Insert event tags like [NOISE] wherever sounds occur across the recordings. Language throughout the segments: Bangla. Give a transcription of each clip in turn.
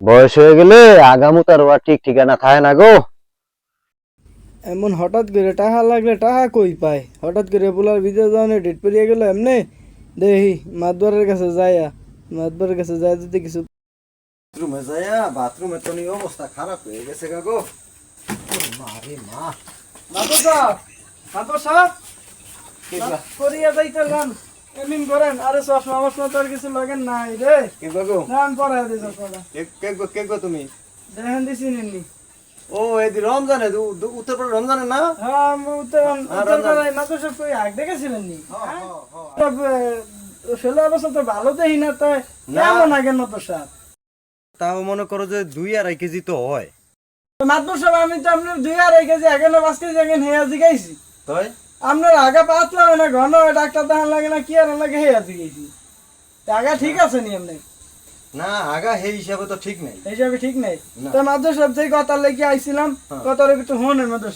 বয়স হয়ে গেলে আগামু তার আর ঠিক ঠিকানা থাকে না গো। এমন হঠাৎ করে টাকা লাগলে টাকা কই পায়? হঠাৎ করে পোলার ভিতরে যাওয়ানো ডেট পেরিয়ে গেল এমনি? দেখি মাতবারের কাছে যাইয়া মাতবারের কাছে যায় যদি কিছু বাথরুমে যায়া বাথরুমে তো নিয়ে অবস্থা খারাপ হয়ে গেছে গা গো। মা রে মা। মাতর সাহেব মাতর সাহেব। করিয়া যাইতেলাম। এমিন করেন আরে চশমা মশমা তোর কিছু লাগেন নাই রে। কে গো গো? না আমি পড়াই দিই চশমাটা। কে- গো কে গো তুমি? দেখেন দিছি নিনি ও এদি রমজানে রমজানে না? হ্যাঁ আমি উত্তর কই আগ দেখেছিলেন নি? ষোলো বছর তো ভালো দেখি না তাই না। কেমন সাহেব তাও মনে করো যে দুই আড়াই কেজি তো হয়। মাতবর সাহেব আমি তো আপনার দুই আড়াই কেজি আগে না পাঁচ কেজি আগে হেয়া জিগাইছি। তাই? আপনার আগা পাতলা হয় না ঘন ডাক্তার দেখান লাগে না কি আর লাগে হেয়া জিগাইছি তা আগা ঠিক আছে নি এমনি? না আগা সেই হিসাবে তো ঠিক নেই। এই হিসাবে ঠিক নেই। তো সাহেব থেকে কথা লেগে আইছিলাম হ্যাঁ। একটু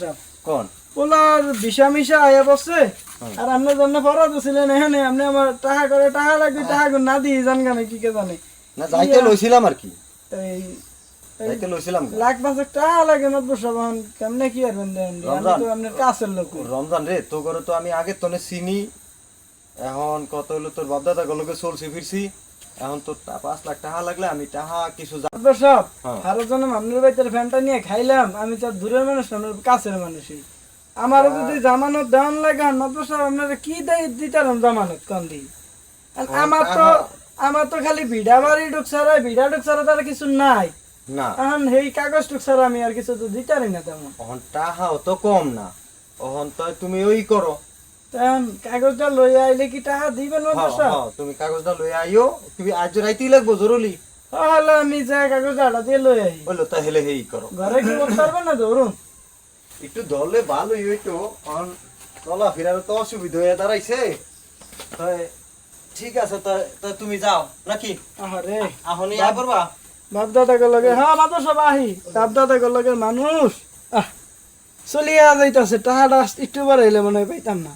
সাহেব কোন? পোলার বিষা মিশা আয়া বসছে। হ্যাঁ। আর আপনার জন্য ফরজ ছিলেন এখানে আপনি আমার টাকা করে টাকা লাগবে টাকা করে না দিয়ে জান গানে কি কে জানে? না যাইতে লইছিলাম আর কি। এই যাইতে লইছিলাম লাখ পাঁচেক টাকা লাগে এখন কেমনে কি আর দেন আমি রমজান। তো আপনার কাছের লোক। রমজান রে তো করে তো আমি আগে তনে চিনি। এখন কত হলো তোর বাপদাদা গুলোকে চলছি ফিরছি। এখন তোর পাঁচ লাখ টাকা লাগলে আমি টাকা কিছু হ্যাঁ। আরও জন আপনার বাড়িতে ফ্যানটা নিয়ে খাইলাম। আমি তো দূরের মানুষ না, আমার কাছের মানুষই। আমারও যদি জামানত দেওয়ান লাগে আর মাদ্র সাহেব আপনারা কি দেয় দিতাম জামানত কন দি? আর আমার তো আমার তো খালি ভিডা বাড়ি ঢুক ছাড়া ভিডা ঢুক ছাড়া তার কিছু নাই। না। এখন সেই কাগজ টুক ছাড়া আমি আর কিছু তো দিতারি না তেমন। এখন টাকাও তো কম না। এখন তো তুমি ওই করো। তখন কাগজটা লই আইলে কি টাকা দিবেন মাদ্র হ্যাঁ, হ্যাঁ, তুমি কাগজটা লই আইও। তুমি আজ রাইতেই লাগবো জরুরি। তাহলে আমি যা কাগজটা আটা দিয়ে লই আই। বলল তাহলে হেই করো। ঘরে কি করতে পারবে না ধরুন একটু ধরলে ভালোই হইতো। এখন চলা ফেরার তো অসুবিধা হয়ে দাঁড়াইছে। তাই ঠিক আছে তা তুমি যাও। নাকি? আরে এখনই আয় করবা। বাপদাদা গো লগে হ্যাঁ মাত্র সব আহি বাপদাদা গো লগে মানুষ। আহ চলিয়া যাইতাছে টাকাটা একটু বাড়াইলে মনে হয় পাইতাম না।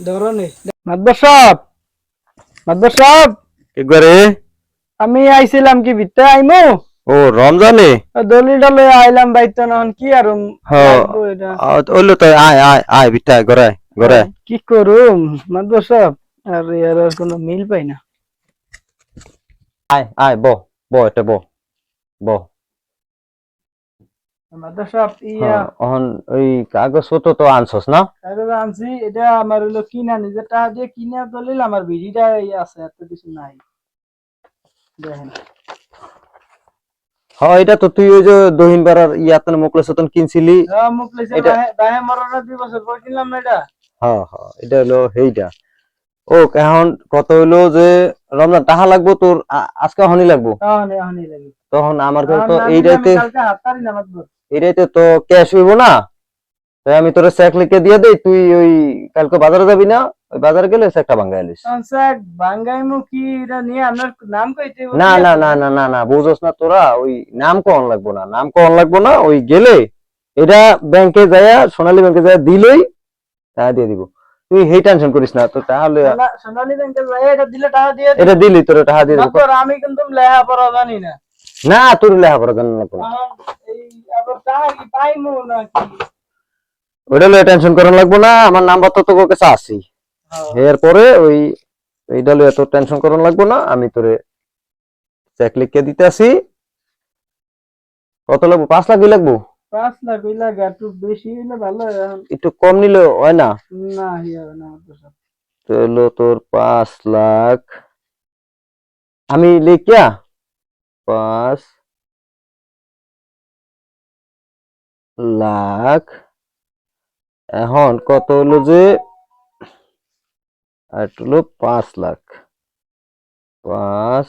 ধরনে। মাদবর সাহেব সাহেব একবারে আমি আইছিলাম কি ভিতরে আইমু? ও রমজানে? দলিটা লই আইলাম বাইতে নন কি আর হ্যাঁ। ওইলো তো আয় আয় আয় বিটা গড়ায় গড়ায় কি করুম? মাদবর সাহেব আর আর কোনো মিল পাই না। আয় আয় ব ব এটা ব। ব মাদবর ইয়া হ্যাঁ, অহন ওই কাগজ তো আনছস না? কাগজ আনছি এটা আমার হলো কিনা নিজে টাকা দিয়ে কিনা দলিল আমার বিড়িটা আছে এত কিছু নাই। দেখেন। হ্যাঁ এটা তো তুই ওই যে দহিন পাড়ার ইয়াতন মোকলে সতন কিনছিলি। হ্যাঁ, এটা- দাহে মরনা দুই বছর পর কিনলাম না এটা। হ্যাঁ হ্যাঁ এটা হলো সেইটা। ও এখন কত হইল যে রমজান টাকা লাগবো তোর? আজকে হনি লাগবো? তখন আমার কাছে তো এই রাইতে এই রাইতে তো ক্যাশ হইব না? তাই আমি তোর চেক লিখে দিয়ে দেই তুই ওই কালকে বাজারে যাবি না? ওই বাজারে গেলে চেকটা কি? এটা নিয়ে নাম কইতে না না না না না না বুঝোস না তোরা ওই নাম কন লাগবো না? নাম কন লাগবো না? ওই গেলে এটা ব্যাংকে যায় সোনালী ব্যাংকে যায়া দিলেই টাকা দিয়ে দিব। তুই সেই টেনশন করিস না তো তাহলে সোনা- সোনালী ব্যাংকে যাই এটা দিলে টাকা দিয়ে এটা দিলি তোর টাকা দিয়ে দিব। আমি কিন্তু লেখাপড়া জানি না। না তোর লেখাপড়া জানা লাগবো না এই আবার টাকা কি পাইমু না কি ওইটা লয়ে টেনশন করার লাগবো না আমার নাম্বার তো তোর কাছে আছি হ্যাঁ। এরপরে ওই এইটা লয়ে তোর টেনশন করার লাগবো না আমি তোরে চেক লিখে দিতে আসি কত লাগবো? পাঁচ লাখ লাগবো? পাঁচ লাখ ওই লাগে একটু বেশি হইলে ভালো হয় এখন একটু কম নিলে হয় না? না হবে না। তো হলো তোর পাঁচ লাখ। আমি লিখিয়া পাঁচ লাখ এখন কত হলো যে? আর হলো পাঁচ লাখ। পাঁচ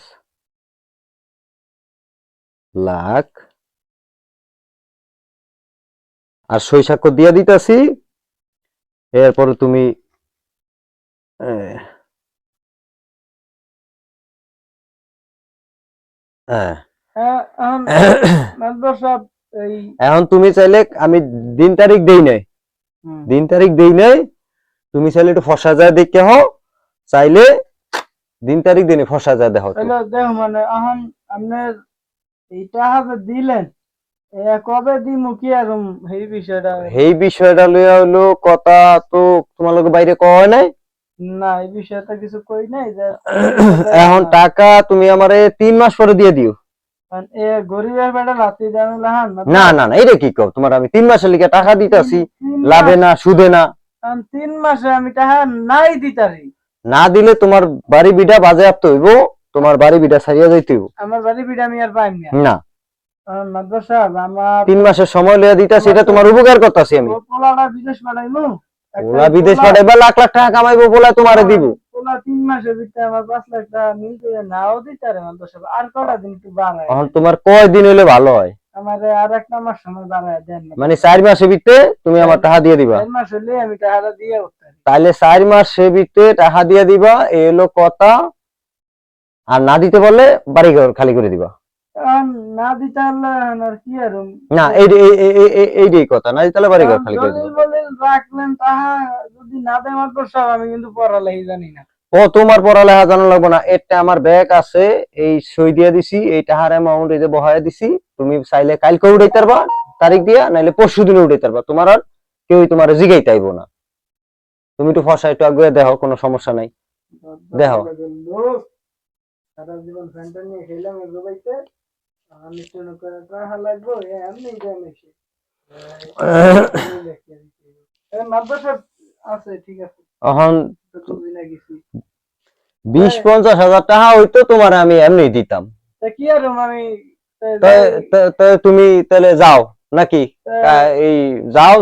লাখ। আর সই সাক্ষ্য দিয়া দিতেছি। এরপরে তুমি [COUGHS] এখন তুমি চাইলে আমি দিন তারিখ দেই নাই। দিন তারিখ দেই নাই তুমি চাইলে একটু ফসা যায় দেখে হও। চাইলে দিন তারিখ দিনে ফসা যায় দেখো দেখো মানে এখন আপনার এইটা হবে দিলেন কবে দিমু কি আর এই বিষয়টা? এই বিষয়টা লইয়া হলো কথা তো তোমার লোক বাইরে কয় নাই? না এই বিষয়টা কিছু কই নাই [COUGHS] এখন টাকা তুমি আমারে তিন মাস পরে দিয়ে দিও। না না না এটা কি কও? তোমার আমি তিন মাসের লিগে টাকা দিতেছি লাভে না সুদে না। তিন মাসে আমি টাকা নাই দিতারি না দিলে তোমার বাড়ি বিটা বাজে বাজেয়াপ্ত হইব তোমার বাড়ি বিটা ছাড়িয়া যাইতে হইব। আমার বাড়ি বিটা আমি আর পাইম না। তিন মাসের সময় লইয়া দিতাছি এটা তোমার উপকার করতেছি আমি। বিদেশ পাঠাইবা লাখ টাকা কামাইবো বলে তোমারে দিব। তোমার কয় দিন হইলে ভালো হয়? মাস মানে চার মাসের ভিতরে তুমি আমার টাকা দিয়ে দিবা। তাহলে চার মাসের ভিতরে টাকা দিয়ে দিবা এই হলো কথা আর না দিতে পারলে বাড়ি ঘর খালি করে দিবা। না দিতে আর কি আর? না এই এই- এইটাই কথা না দিতে পারলে বাড়ি ঘর খালি করে দলিল রাখলেন তাহা যদি না দেয় সাহেব আমি কিন্তু পড়ালেই জানি না। ও তোমার পড়ালেখা জানা লাগবে না এটা আমার ব্যাগ আছে এই সই দিয়ে দিছি এই টাকার অ্যামাউন্ট এই যে বহায় দিছি তুমি চাইলে কালকে উঠাইতে পারবা তারিখ দিয়া নাইলে পরশু দিনে উঠাইতে পারবা তোমার আর কেউই তোমার জিগাইতে আইবো না। তুমি একটু ফসা একটু আগুয়ে দেখো কোনো সমস্যা নাই। দেখো। সারা জীবন ফ্যানটা নিয়ে খেলাম এগো বাইতে। আমি শুনে করে টাকা লাগবো এ এমনি জানিছি মাদ্রাস সাহেব আছে ঠিক আছে এখন তো দুদিন আগে গেছি বিশ পঞ্চাশ হাজার টাকা হইতো তোমার আমি এমনি দিতাম তা কি আর আমি তা- তা- তা- তা তুমি তাহলে যাও নাকি তা- তা এই যাও